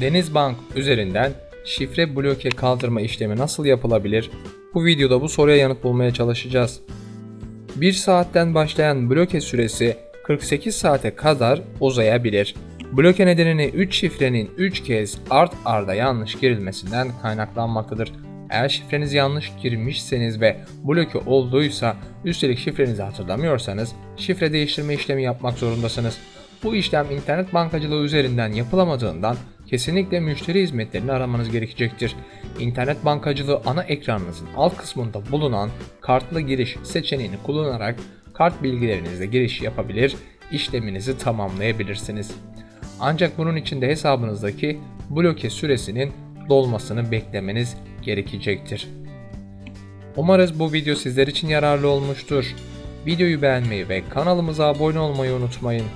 Denizbank üzerinden şifre bloke kaldırma işlemi nasıl yapılabilir? Bu videoda bu soruya yanıt bulmaya çalışacağız. 1 saatten başlayan bloke süresi 48 saate kadar uzayabilir. Bloke nedeni 3 şifrenin 3 kez art arda yanlış girilmesinden kaynaklanmaktadır. Eğer şifreniz yanlış girmişseniz ve bloke olduysa üstelik şifrenizi hatırlamıyorsanız şifre değiştirme işlemi yapmak zorundasınız. Bu işlem internet bankacılığı üzerinden yapılamadığından kesinlikle müşteri hizmetlerini aramanız gerekecektir. İnternet bankacılığı ana ekranınızın alt kısmında bulunan kartlı giriş seçeneğini kullanarak kart bilgilerinizle giriş yapabilir, işleminizi tamamlayabilirsiniz. Ancak bunun için de hesabınızdaki bloke süresinin dolmasını beklemeniz gerekecektir. Umarız bu video sizler için yararlı olmuştur. Videoyu beğenmeyi ve kanalımıza abone olmayı unutmayın.